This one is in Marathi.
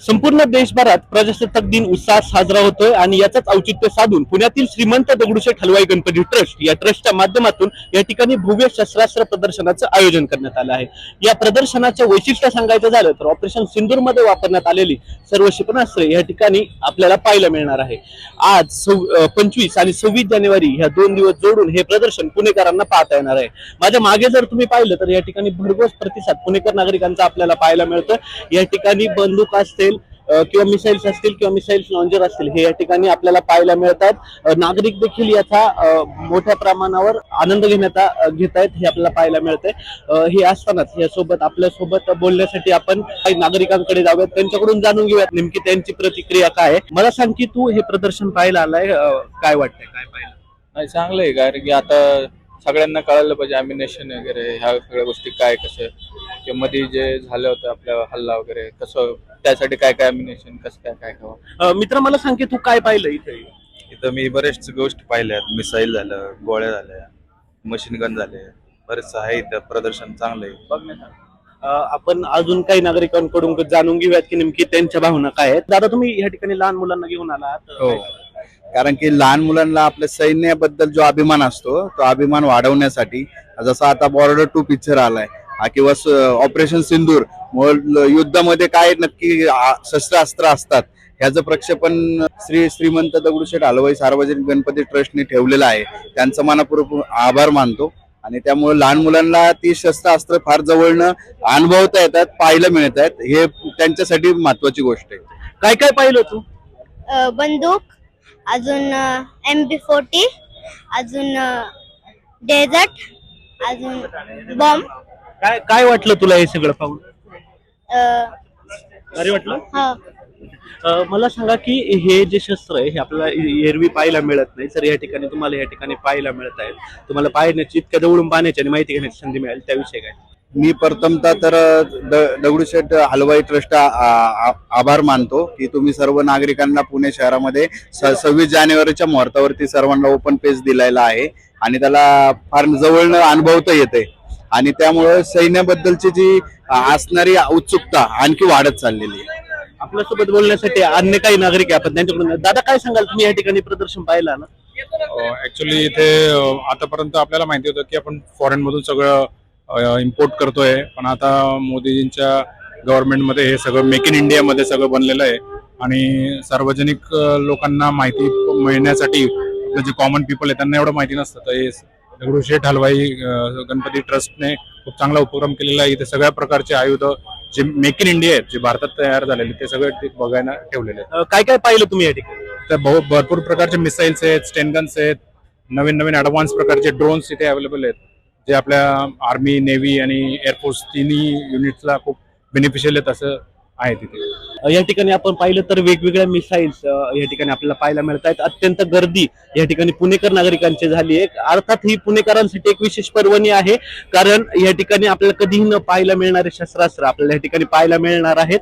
संपूर्ण देशभरात प्रजासत्ताक दिन उत्साहात साजरा होतोय आणि याचाच औचित्य साधून पुण्यातील श्रीमंत दगडूशेठ हलवाई गणपती ट्रस्ट या ट्रस्टच्या माध्यमातून या ठिकाणी भव्य शस्त्रास्त्र प्रदर्शनाचं आयोजन करण्यात आलं आहे. या प्रदर्शनाचं वैशिष्ट्य सांगायचं झालं तर ऑपरेशन सिंदूरमध्ये वापरण्यात आलेली सर्व क्षेपणास्त्रे या ठिकाणी आपल्याला पाहायला मिळणार आहे. आज पंचवीस आणि सव्वीस जानेवारी ह्या दोन दिवस जोडून हे प्रदर्शन पुणेकरांना पाहता येणार आहे. माझ्या मागे जर तुम्ही पाहिलं तर या ठिकाणी भरघोस प्रतिसाद पुणेकर नागरिकांचा आपल्याला पाहायला मिळतं या ठिकाणी बंदूक असते किंवा मिसाईल्स असतील किंवा मिसाईल्स लॉन्चर असतील हे या ठिकाणी आपल्याला पाहायला मिळतात. नागरिक देखील याचा मोठ्या प्रमाणावर आनंद घेण्यात घेत आहेत हे आपल्याला पाहायला मिळतंय. हे असतानाच यासोबत आपल्यासोबत बोलण्यासाठी आपण काही नागरिकांकडे जाऊयात. त्यांच्याकडून जाणून घेऊयात नेमकी त्यांची प्रतिक्रिया काय आहे. मला सांग की तू हे प्रदर्शन पाहायला आलाय काय वाटतंय काय पाहिलं? नाही चांगलं आहे कारण की आता सगळ्यांना कळायला पाहिजे अमिनेशन वगैरे ह्या सगळ्या गोष्टी काय कसं किंवा मध्ये जे झालं होतं आपल्या हल्ला वगैरे कसं त्यासाठी काय काय अमिनेशन कसं काय काय अ, मित्र मला सांग की तू काय पाहिलं इथे? इथं मी बरेच गोष्टी पाहिल्यात मिसाईल झालं गोळ्या झाल्या मशीन गन झाले बरेच आहे इथं. प्रदर्शन चांगलं आहे. अ, आपण अजून काही नागरिकांकडून जाणून घेऊयात की नेमकी त्यांच्या भावना काय आहेत. दादा तुम्ही या ठिकाणी लहान मुलांना घेऊन आलात. हो. कारण की लहान मुलांना आपल्या सैन्याबद्दल जो अभिमान असतो तो अभिमान वाढवण्यासाठी जसा आता बॉर्डर टू पिक्चर आलाय हा किंवा ऑपरेशन सिंदूर युद्धामध्ये काय नक्की शस्त्रास्त्र असतात ह्याचं प्रक्षेपण श्री श्रीमंत दगडूशेठ हलवाई सार्वजनिक गणपती ट्रस्टने ठेवलेलं आहे. त्यांचा मनापूर्वक आभार मानतो. आणि त्यामुळे लहान मुलांना ती शस्त्रास्त्र फार जवळनं अनुभवता येतात पाहायला मिळत आहेत हे त्यांच्यासाठी महत्वाची गोष्ट आहे. काय काय पाहिलं तू? बंदूक अजून एम बी फोर्टी अजून डेझर्ट अजून बॉम्ब काय काय वाटलं तुला हे सगळं पाहून? अरे वाटलं? हा. अ, मला सांगा की हे जे शस्त्र आहे हे आपल्याला एरवी पाहायला मिळत नाही. तर या ठिकाणी तुम्हाला या ठिकाणी पाहायला मिळत आहे. तुम्हाला पाहण्याची इतक्या जवळून पाहण्याची आणि माहिती घेण्याची संधी मिळेल. त्याविषयी काय? मी प्रथमतः तर द- दगडूशेठ हलवाई ट्रस्ट आभार मानतो की तुम्ही सर्व नागरिकांना पुणे शहरामध्ये सव्वीस जानेवारीच्या मुहूर्तावरती सर्वांना ओपन पेज दिलेला आहे आणि त्याला फार जवळनं अनुभवता येते आणि त्यामुळं सैन्याबद्दलची जी असणारी उत्सुकता आणखी वाढत चाललेली आहे. आपल्यासोबत बोलण्यासाठी अन्य काही नागरिक आहे आपण त्यांच्याकडून दादा काय सांगाल? तुम्ही या ठिकाणी प्रदर्शन पाहिलं ना? ऍक्च्युली इथे आतापर्यंत आपल्याला माहिती होतं की आपण फॉरेन मधून सगळं इम्पोर्ट करतोय. पण आता मोदीजींच्या गव्हर्नमेंटमध्ये हे सगळं मेक इन इंडिया मध्ये सगळं बनलेलं आहे. आणि सार्वजनिक लोकांना माहिती मिळण्यासाठी आपले जे कॉमन पीपल आहे त्यांना एवढं माहिती नसतं. तर हे दगडूशेठ हलवाई गणपती ट्रस्टने खूप चांगला उपक्रम केलेला आहे. इथे सगळ्या प्रकारचे आयुध जे मेक इन इंडिया आहेत जे भारतात तयार झालेले ते सगळे बघायला ठेवलेले आहेत. काय काय पाहिलं तुम्ही या ठिकाणी? तर भरपूर प्रकारचे मिसाईल्स आहेत स्टेनगन्स आहेत नवीन नवीन ऍडव्हान्स प्रकारचे ड्रोन्स इथे अवेलेबल आहेत. जे आपल्या आर्मी नेव्ही आणि एअरफोर्स तिन्ही युनिट्सला खूप बेनिफिशियल आहेत असं आहे तिथे. या ठिकाणी आपण पाहिलं तर वेगवेगळ्या मिसाईल्स या ठिकाणी आपल्याला पाहायला मिळत आहेत अत्यंत गर्दी या ठिकाणी पुणेकर नागरिकांची झाली आहे. अर्थात ही पुणेकरांसाठी एक विशेष पर्वणी आहे कारण या ठिकाणी आपल्याला कधीही न पाहायला मिळणारे शस्त्रास्त्र आपल्याला या ठिकाणी पाहायला मिळणार आहेत.